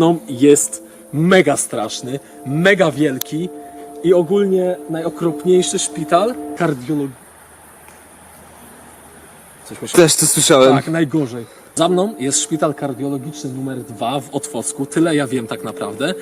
mną jest mega straszny, mega wielki i ogólnie najokropniejszy szpital kardiolog... Coś myślałem? Też to słyszałem. Tak, najgorzej. Za mną jest szpital kardiologiczny numer dwa w Otwocku. Tyle ja wiem tak naprawdę.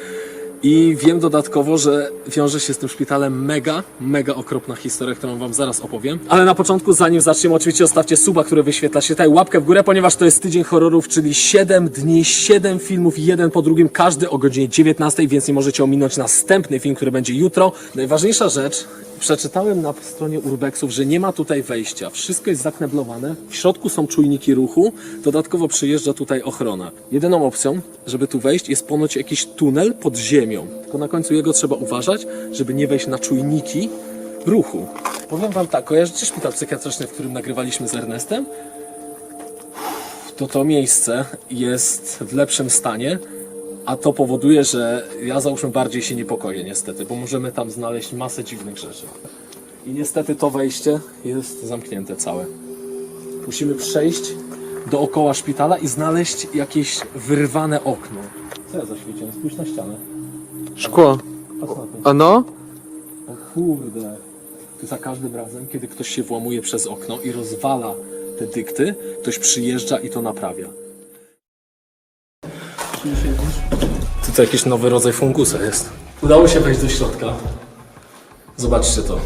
I wiem dodatkowo, że wiąże się z tym szpitalem mega, mega okropna historia, którą wam zaraz opowiem. Ale na początku, zanim zaczniemy, oczywiście zostawcie suba, który wyświetla się tutaj, łapkę w górę, ponieważ to jest tydzień horrorów, czyli 7 dni, 7 filmów, jeden po drugim, każdy o godzinie 19, więc nie możecie ominąć następny film, który będzie jutro. Najważniejsza rzecz, przeczytałem na stronie Urbexów, że nie ma tutaj wejścia. Wszystko jest zakneblowane. W środku są czujniki ruchu. Dodatkowo przyjeżdża tutaj ochrona. Jedyną opcją, żeby tu wejść, jest ponoć jakiś tunel pod ziemią. Tylko na końcu jego trzeba uważać, żeby nie wejść na czujniki ruchu. Powiem wam tak, kojarzycie szpital psychiatryczny, w którym nagrywaliśmy z Ernestem? To to miejsce jest w lepszym stanie, a to powoduje, że ja załóżmy bardziej się niepokoję niestety, bo możemy tam znaleźć masę dziwnych rzeczy. I niestety to wejście jest zamknięte całe. Musimy przejść dookoła szpitala i znaleźć jakieś wyrwane okno. Co ja zaświeciłem? Spójrz na ścianę. Szkło. Patrz na to. A no? O kurde. Za każdym razem, kiedy ktoś się włamuje przez okno i rozwala te dykty, ktoś przyjeżdża i to naprawia. Tutaj jakiś nowy rodzaj fungusa jest. Udało się wejść do środka. Zobaczcie to.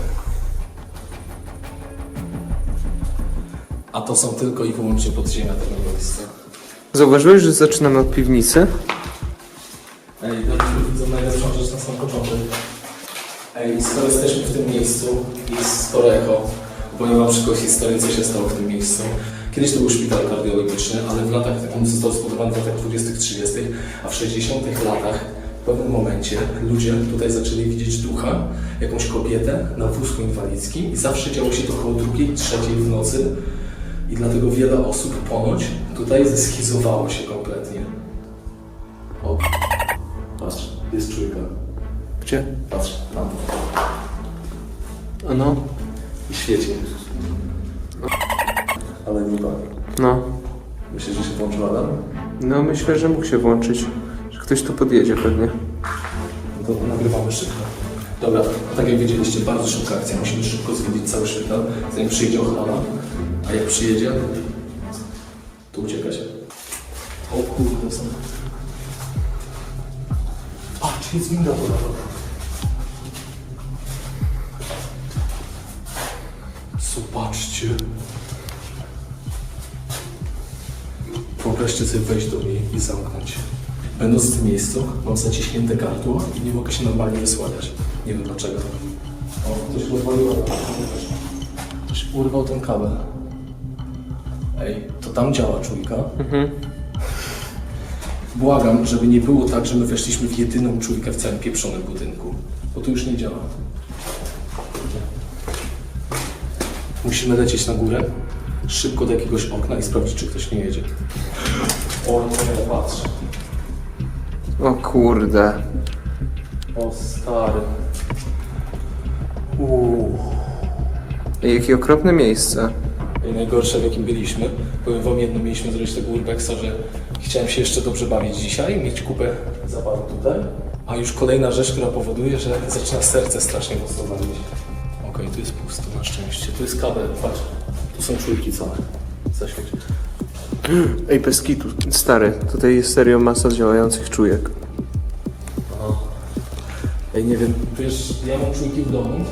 A to są tylko i wyłącznie podziemia tego miejsca. Zauważyłeś, że zaczynamy od piwnicy? Ej, dobrze, widzę najlepszą rzecz na sam początek. Ej, skoro jesteśmy w tym miejscu, jest sporo echo, opowiem wam szybko historię, co się stało w tym miejscu. Kiedyś to był szpital kardiologiczny, ale w latach, on został zbudowany w latach 20-30, a w 60 latach w pewnym momencie ludzie tutaj zaczęli widzieć ducha, jakąś kobietę na wózku inwalidzkim i zawsze działo się to około drugiej, trzeciej w nocy i dlatego wiele osób ponoć tutaj zeschizowało się kompletnie. O, patrz, jest czujka. Gdzie? Patrz, tam. A no? I świeci. Ale nie ma. No. Myślisz, że się włączył alarm? No myślę, że mógł się włączyć. Że ktoś tu podjedzie pewnie. No to nagrywamy szybko. Dobra, tak jak wiedzieliście, bardzo szybka akcja. Musimy szybko zwiedzić cały szpital, zanim przyjedzie ochrona. A jak przyjedzie, to ucieka się. O kurde, są. Patrz, jest winda polarowa. Zobaczcie. Wyobraźcie sobie wejść do niej i zamknąć. Będąc w tym miejscu, mam zaciśnięte gardło i nie mogę się normalnie wysłaniać. Nie wiem dlaczego. O, ktoś rozwalił. Ktoś urwał ten kabel. Ej, to tam działa czujka. Błagam, żeby nie było tak, że my weszliśmy w jedyną czujkę w całym pieprzonym budynku. Bo to już nie działa. Musimy lecieć na górę, szybko do jakiegoś okna i sprawdzić, czy ktoś nie jedzie. O, nie, patrz. O kurde. O, stary. Uuu. Jakie okropne miejsce. I najgorsze, w jakim byliśmy. Powiem wam jedno, mieliśmy zrobić tego urbexa, że chciałem się jeszcze dobrze bawić dzisiaj, mieć kupę zabawy tutaj. A już kolejna rzecz, która powoduje, że zaczyna serce strasznie mocno walić. Okej, tu jest pusto, na szczęście. Tu jest kabel, patrz. Tu są czujki całe. Zaświeć. Ej, bez kitu. Stary, tutaj jest serio masa działających czujek. Ej, nie wiem, wiesz, ja mam czujki w domu.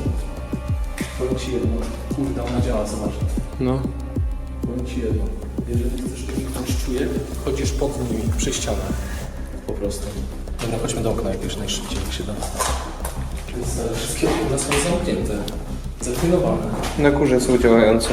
Powiem ci jedno. Kurde, ona działa, zobacz. No. Powiem ci jedno. Jeżeli chcesz uniknąć czujek, chodzisz pod nimi, przy ścianach. Po prostu. Dobra, chodźmy do okna jakiegoś najszybciej, jak się da. Więc e, wszystkie okna są zamknięte. Zaklinowane. Na górze są działające.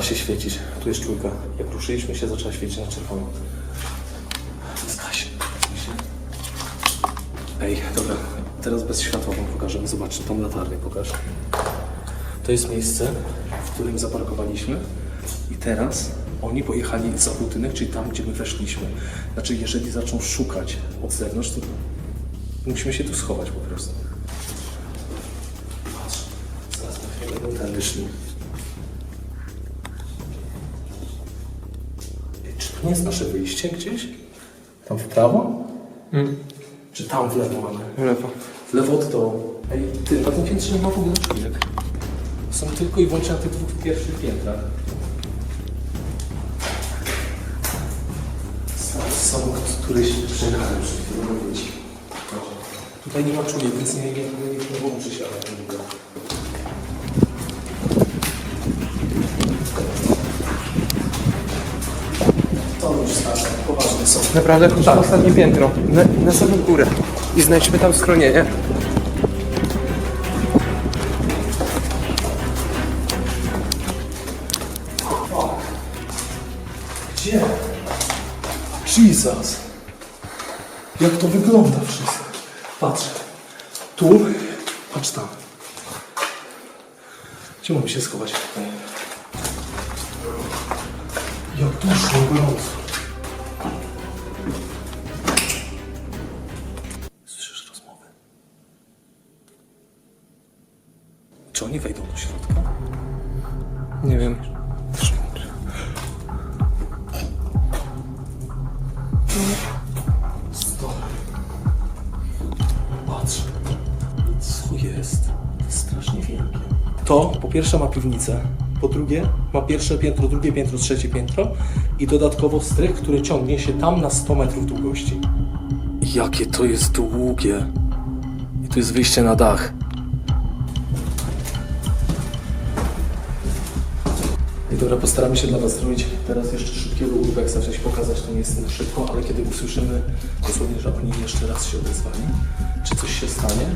Zaczęła się świecić. Tu jest czujka. Jak ruszyliśmy się, zaczęła świecić na czerwono. Zgaś. Ej, dobra. Teraz bez światła wam pokażę. Zobaczcie, tą latarnię pokaż. To jest miejsce, w którym zaparkowaliśmy i teraz oni pojechali za budynek, czyli tam, gdzie my weszliśmy. Znaczy, jeżeli zaczną szukać od zewnątrz, to musimy się tu schować po prostu. Patrz, zaraz chwilę będą tędy szli. Nie jest nasze wyjście gdzieś? Tam w prawo? Czy tam w lewo mamy? W lewo. W lewo od dołu. Ej, ty, na tym piętrze nie ma w ogóle. Są tylko i wyłącznie na tych dwóch pierwszych piętrach. Stary samochód, który się przejechałem przed chwilą mówić. Tutaj nie ma czujek, więc nie, nie, nie, nie włączy się, ale nie wiem. To Naprawdę chodź na ostatnie piętro. Na, na samą górę. I znajdźmy tam schronienie. Gdzie? Jesus! Jak to wygląda wszystko? Patrz. Tu. Patrz tam. Gdzie mamy się schować tutaj? Jak duszno gorąco. Stop. Patrz. Co jest? Strasznie wielkie. To po pierwsze ma piwnicę, po drugie ma pierwsze piętro, drugie piętro, trzecie piętro i dodatkowo strych, który ciągnie się tam na 100 metrów długości. Jakie to jest długie. I tu jest wyjście na dach. Dobra, postaramy się dla Was zrobić teraz jeszcze szybkiego urbeksa, sensie pokazać to nie jest na szybko, ale kiedy usłyszymy dosłownie, że oni jeszcze raz się odezwali, czy coś się stanie,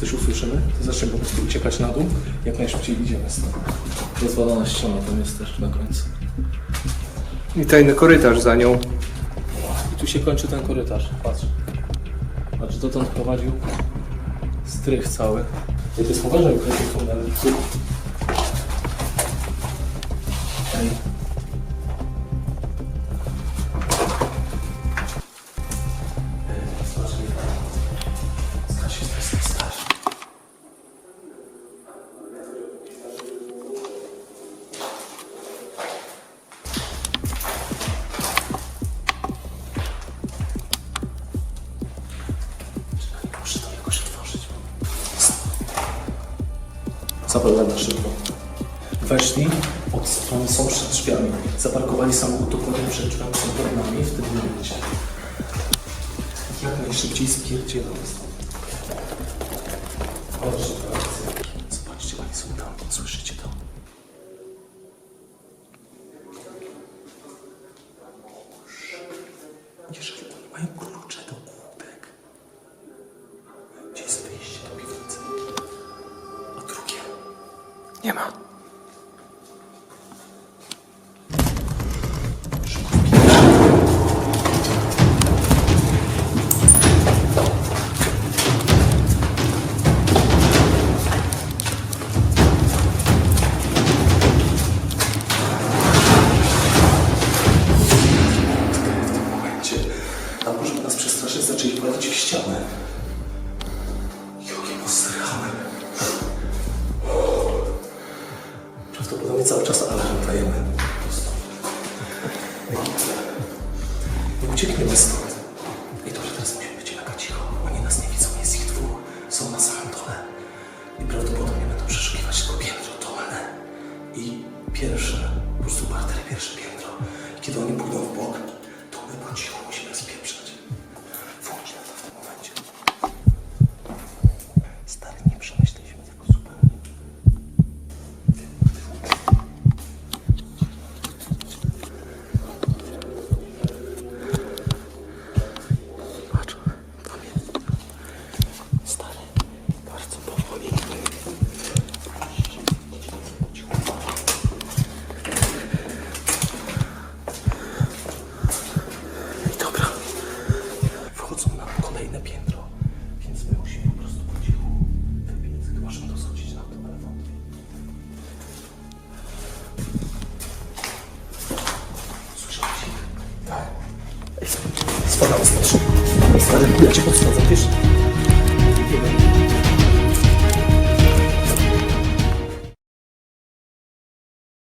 coś usłyszymy, to zaczniemy po prostu uciekać na dół, jak najszybciej idziemy stąd. Rozwalona ściana tam jest też na końcu. I tajny korytarz za nią. I tu się kończy ten korytarz, patrz. Patrz, dotąd prowadził strych cały. I to jest poważne, ukrycie Zapewne na szybko. Weszli, od strony są przed drzwiami. Zaparkowali samochód dokładnie przed drzwiami, są pod nami w tym momencie. Jak najszybciej spierdzielamy stąd. Proszę, Zobaczcie, oni są tam. Słyszycie to? Jeżeli dajemy. Nie uciekniemy stąd. I dobrze, teraz musimy być mega cicho. Oni nas nie widzą, jest ich dwóch. Są na samym dole. I prawdopodobnie będą przeszukiwać tylko piętro dolne. I pierwsze, po prostu parter, pierwsze piętro. Kiedy oni pójdą w bok, to my po cichu musimy spieprzać. Spadamy stąd. Stary, ja cię podsadzam, wiesz?